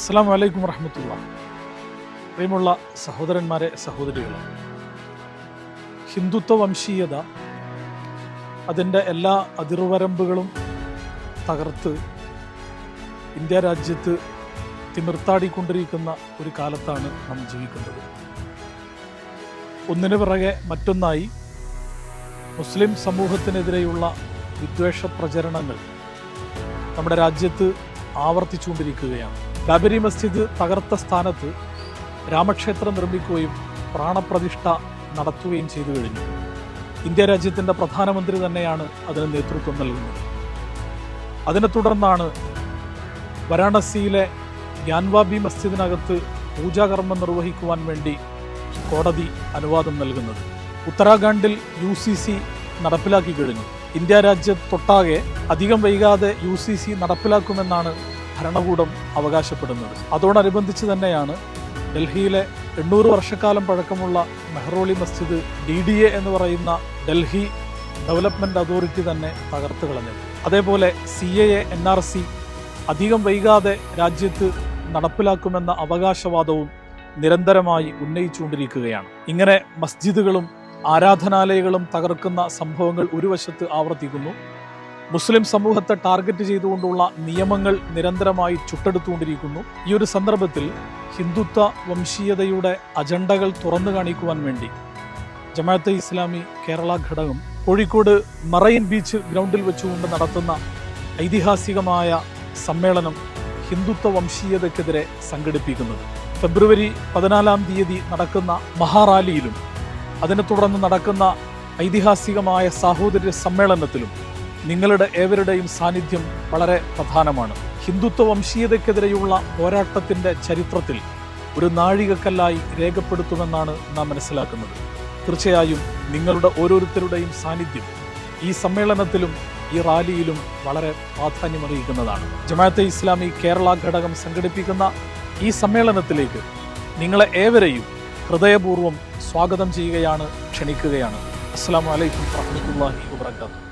അസ്സാം വലൈക്കും വറഹമത്തുള്ള. പ്രിയമുള്ള സഹോദരന്മാരെ സഹോദരികളെ ഹിന്ദുത്വ വംശീയത അതിന്റെ എല്ലാ അതിർവരമ്പുകളും തകർത്ത് ഇന്ത്യ രാജ്യത്ത് തിമിർത്താടിക്കൊണ്ടിരിക്കുന്ന ഒരു കാലത്താണ് നാം ജീവിക്കുന്നത്. ഒന്നിനു പിറകെ മറ്റൊന്നായി മുസ്ലിം സമൂഹത്തിനെതിരെയുള്ള വിദ്വേഷ പ്രചരണങ്ങൾ നമ്മുടെ രാജ്യത്ത് ആവർത്തിച്ചുകൊണ്ടിരിക്കുകയാണ്. ബാബരി മസ്ജിദ് തകർത്ത സ്ഥാനത്ത് രാമക്ഷേത്രം നിർമ്മിക്കുകയും പ്രാണപ്രതിഷ്ഠ നടത്തുകയും ചെയ്തു കഴിഞ്ഞു. ഇന്ത്യ രാജ്യത്തിന്റെ പ്രധാനമന്ത്രി തന്നെയാണ് അതിന് നേതൃത്വം നൽകുന്നത്. അതിനെ തുടർന്നാണ് വാരാണസിയിലെ ഗ്യാൻവാബി മസ്ജിദിനകത്ത് പൂജാകർമ്മം നിർവഹിക്കുവാൻ വേണ്ടി കോടതി അനുവാദം നൽകുന്നത്. ഉത്തരാഖണ്ഡിൽ യു സി സി നടപ്പിലാക്കി കഴിഞ്ഞു. ഇന്ത്യ രാജ്യത്തൊട്ടാകെ അധികം വൈകാതെ യു സി സി നടപ്പിലാക്കുമെന്നാണ് ഭരണകൂടം അവകാശപ്പെടുന്നത്. അതോടനുബന്ധിച്ച് തന്നെയാണ് ഡൽഹിയിലെ എണ്ണൂറ് വർഷക്കാലം പഴക്കമുള്ള Mehrauli Masjid D D A എന്ന് പറയുന്ന ഡൽഹി ഡെവലപ്മെന്റ് അതോറിറ്റി തന്നെ തകർത്ത് കളഞ്ഞത്. അതേപോലെ C A A N R C അധികം വൈകാതെ രാജ്യത്ത് നടപ്പിലാക്കുമെന്ന അവകാശവാദവും നിരന്തരമായി ഉന്നയിച്ചുകൊണ്ടിരിക്കുകയാണ്. ഇങ്ങനെ മസ്ജിദുകളും ആരാധനാലയങ്ങളും തകർക്കുന്ന സംഭവങ്ങൾ ഒരു വശത്ത് ആവർത്തിക്കുന്നു മുസ്ലിം സമൂഹത്തെ ടാർഗറ്റ് ചെയ്തുകൊണ്ടുള്ള നിയമങ്ങൾ നിരന്തരമായി ചുട്ടെടുത്തുകൊണ്ടിരിക്കുന്നു. ഈ ഒരു സന്ദർഭത്തിൽ ഹിന്ദുത്വ വംശീയതയുടെ അജണ്ടകൾ തുറന്നു കാണിക്കുവാൻ വേണ്ടി ജമാഅത്തെ ഇസ്ലാമി കേരള ഘടകം കോഴിക്കോട് മറൈൻ ബീച്ച് ഗ്രൗണ്ടിൽ വെച്ചുകൊണ്ട് നടത്തുന്ന ഐതിഹാസികമായ സമ്മേളനം ഹിന്ദുത്വ വംശീയതയ്ക്കെതിരെ സംഘടിപ്പിക്കുന്നത്. ഫെബ്രുവരി പതിനാലാം തീയതി നടക്കുന്ന മഹാറാലിയിലും അതിനെ തുടർന്ന് നടക്കുന്ന ഐതിഹാസികമായ സാഹോദര്യ സമ്മേളനത്തിലും നിങ്ങളുടെ ഏവരുടെയും സാന്നിധ്യം വളരെ പ്രധാനമാണ്. ഹിന്ദുത്വ വംശീയതയ്ക്കെതിരെയുള്ള പോരാട്ടത്തിന്റെ ചരിത്രത്തിൽ ഒരു നാഴികക്കല്ലായി രേഖപ്പെടുത്തുമെന്നാണ് നാം മനസ്സിലാക്കുന്നത്. തീർച്ചയായും നിങ്ങളുടെ ഓരോരുത്തരുടെയും സാന്നിധ്യം ഈ സമ്മേളനത്തിലും ഈ റാലിയിലും വളരെ പ്രാധാന്യമറിയിക്കുന്നതാണ് ജമാഅത്തെ ഇസ്ലാമി കേരള ഘടകം സംഘടിപ്പിക്കുന്ന ഈ സമ്മേളനത്തിലേക്ക് നിങ്ങളെ ഏവരെയും ഹൃദയപൂർവം സ്വാഗതം ചെയ്യുകയാണ് ക്ഷണിക്കുകയാണ്. അസ്സാം വലൈക്കും വാഹമത്തല്ലാഹി വാബർക്കാത്തു